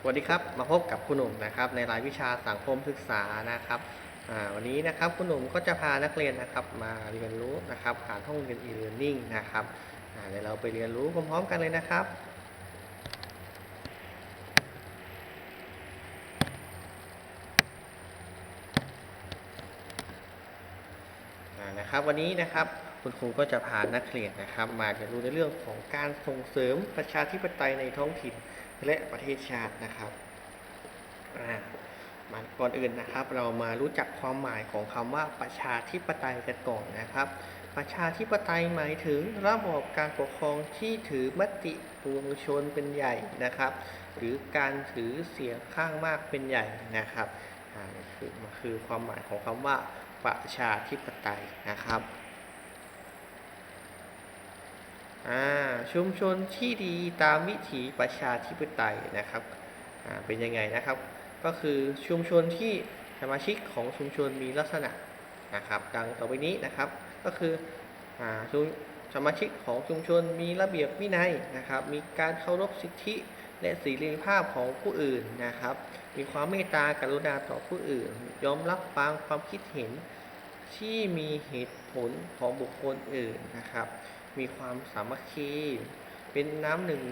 สวัสดีครับ มาพบกับคุณหนุ่มนะครับในรายวิชาสังคมศึกษานะครับวันนี้นะครับคุณหนุ่มก็จะพานักเรียนนะครับมาเรียนรู้นะครับผ่านห้องเรียน e-learning นะครับเดี๋ยวเราไปเรียนรู้พร้อมๆกันเลยนะครับนะครับวันนี้นะครับคุณครูก็จะพานักเรียนนะครับ มาเรียนรู้ในเรื่องของการส่งเสริมประชาธิปไตยในท้องถิ่น และประเทศชาตินะครับอ่ามาก่อนอื่นนะครับ เรามารู้จักความหมายของคำว่าประชาธิปไตยกันก่อนนะครับ ประชาธิปไตยหมายถึงระบอบการปกครองที่ถือมติปวงชนเป็นใหญ่นะครับ หรือการถือเสียงข้างมากเป็นใหญ่นะครับอ่านี่คือมันคือความหมายของคำว่าประชาธิปไตยนะครับ ชุมชนที่ดีตามวิถีประชาธิปไตยนะครับอ่าเป็นยังไงนะครับ ก็คือชุมชนที่สมาชิกของชุมชนมีลักษณะนะครับดังต่อไปนี้นะครับ ก็คืออ่าชุมสมาชิกของชุมชนมีระเบียบวินัยนะครับ มีการเคารพสิทธิและเสรีภาพของผู้อื่นนะครับ มีความเมตตากรุณาต่อผู้อื่น ยอมรับฟังความคิดเห็นที่มีเหตุผลของบุคคลอื่นนะครับ มีความสามัคคี เป็นน้ำหนึ่ง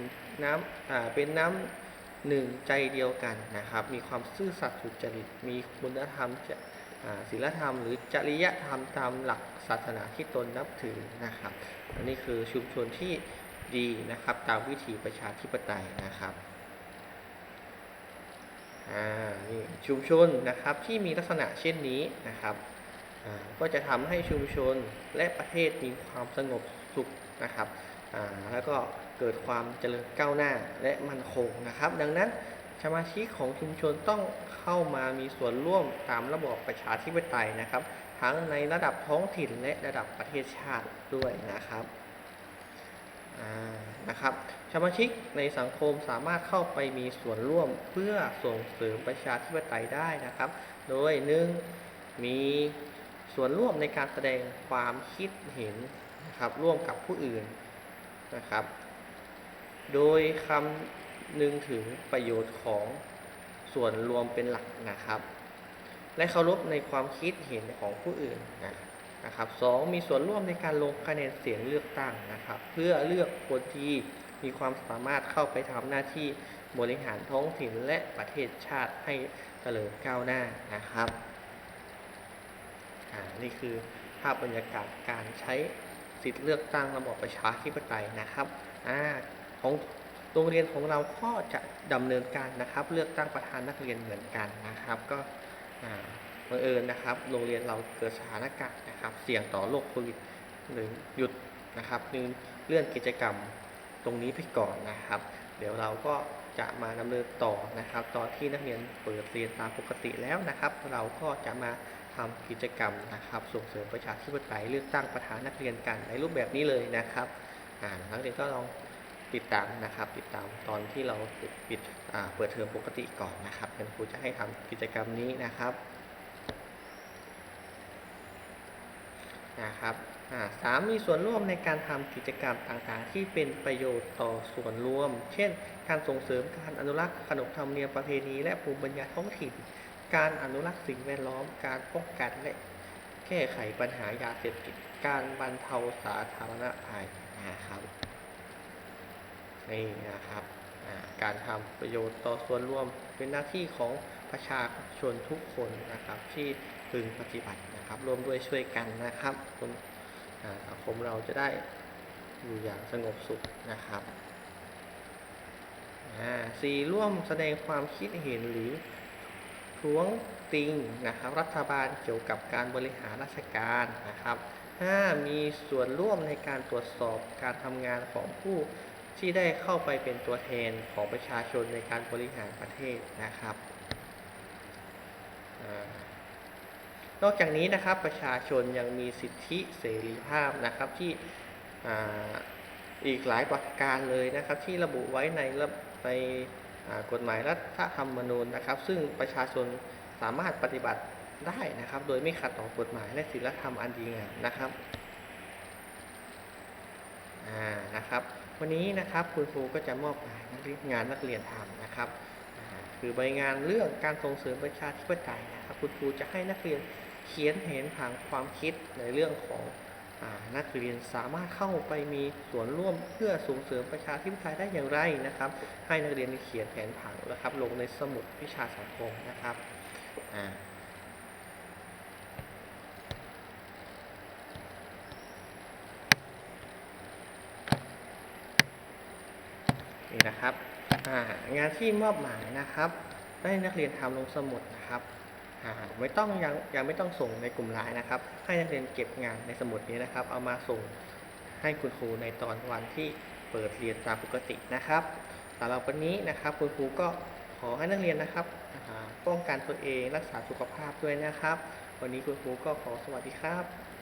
น้ำอ่าเป็นน้ำหนึ่งใจเดียวกันนะครับ มีความซื่อสัตย์สุจริต มีคุณธรรมจะศีลธรรม หรือจริยธรรมตามหลักศาสนาที่ตนนับถือนะครับ อันนี้คือชุมชนที่ดีนะครับตามวิถีประชาธิปไตยนะครับอ่านี่ชุมชนนะครับที่มีลักษณะเช่นนี้นะครับก็จะทำให้ชุมชนและประเทศมีความสงบ สุขนะครับแล้วก็เกิดความเจริญก้าวหน้าและมั่นคงนะครับ ดังนั้นสมาชิกของชุมชนต้องเข้ามามีส่วนร่วมตามระบอบประชาธิปไตยนะครับ ทั้งในระดับท้องถิ่นและระดับประเทศชาติด้วยนะครับนะครับสมาชิกในสังคมสามารถเข้าไปมีส่วนร่วมเพื่อส่งเสริมประชาธิปไตยได้นะครับ โดยหนึ่งมี ส่วนร่วมในการแสดงความคิดเห็นนะครับร่วมกับผู้อื่นนะครับ โดยคำนึงถึงประโยชน์ของส่วนรวมเป็นหลักนะครับ และเคารพในความคิดเห็นของผู้อื่นนะนะครับสองมีส่วนร่วมในการลงคะแนนเสียงเลือกตั้งนะครับ เพื่อเลือกคนที่มีความสามารถเข้าไปทำหน้าที่บริหารท้องถิ่นและประเทศชาติให้เจริญก้าวหน้านะครับ นี่คือภาพบรรยากาศการใช้สิทธิเลือกตั้งระบอบประชาธิปไตยนะครับอ่าของโรงเรียนของเราก็จะดำเนินการนะครับ เลือกตั้งประธานนักเรียนเหมือนกันนะครับ ก็อ่าบังเอิญนะครับ โรงเรียนเราเกิดสถานการณ์นะครับ เสี่ยงต่อโรคโควิดหรือหยุดนะครับหรือเลื่อนกิจกรรมตรงนี้ไปก่อนนะครับ เดี๋ยวเราก็จะมาดำเนินต่อนะครับ ตอนที่นักเรียนเปิดเรียนตามปกติแล้วนะครับ เราก็จะมา ทำกิจกรรมนะครับ ส่งเสริมประชาธิปไตยเลือกตั้งประธานนักเรียนกันในรูปแบบนี้เลยนะครับนักเรียนก็ลองติดตามนะครับ ติดตามตอนที่เราปิดเปิดเทอมปกติก่อนนะครับเดี๋ยวครูจะให้ทำกิจกรรมนี้นะครับนะครับสามมีส่วนร่วมในการทำกิจกรรมต่างๆ ที่เป็นประโยชน์ต่อส่วนรวม เช่น การส่งเสริมการอนุรักษ์ขนบธรรมเนียมประเพณีและภูมิปัญญาท้องถิ่น การอนุรักษ์สิ่งแวดล้อม การป้องกันและแก้ไขปัญหายาเสพติด การบรรเทาสาธารณภัยนะครับ นี่นะครับ การทำประโยชน์ต่อส่วนรวมเป็นหน้าที่ของประชาชนทุกคนนะครับที่พึงปฏิบัตินะครับร่วมด้วยช่วยกันนะครับคนสังคมเราจะได้อยู่อย่างสงบสุขนะครับอ่าสี่ร่วมแสดงความคิดเห็นหรือ ท้วงติงนะครับ รัฐบาลเกี่ยวกับการบริหารราชการนะครับห้ามีส่วนร่วมในการตรวจสอบการทำงานของผู้ที่ได้เข้าไปเป็นตัวแทนของประชาชนในการบริหารประเทศนะครับอนอกจากนี้นะครับประชาชนยังมีสิทธิเสรีภาพนะครับที่อ,อีกหลายประการเลยนะครับที่ระบุไว้ในระใน กฎหมายรัฐธรรมนูญนะครับ ซึ่งประชาชนสามารถปฏิบัติได้นะครับ โดยไม่ขัดต่อกฎหมายและศีลธรรมอันดีงามนะครับนะครับ วันนี้นะครับคุณครูก็จะมอบงานนักเรียนงานนักเรียนทำนะครับคือใบงานเรื่องการส่งเสริมประชาธิปไตยนะครับ คุณครูจะให้นักเรียนเขียนเห็นผังความคิดในเรื่องของ นักเรียนสามารถเข้าไปมีส่วนร่วมเพื่อส่งเสริมประชาธิปไตยได้อย่างไรนะครับ ให้นักเรียนเขียนแผนผังนะครับ ลงในสมุดวิชาสังคมนะครับนี่นะครับงานที่มอบหมายนะครับให้นักเรียนทำลงสมุดนะครับ ไม่ต้องยังยังไม่ต้องส่งในกลุ่มไลน์นะครับ ให้นักเรียนเก็บงานในสมุดนี้นะครับ เอามาส่งให้คุณครูในตอนวันที่เปิดเรียนตามปกตินะครับสำหรับวันนี้นะครับ คุณครูก็ขอให้นักเรียนนะครับป้องกันตัวเองรักษาสุขภาพด้วยนะครับ วันนี้คุณครูก็ขอสวัสดีครับ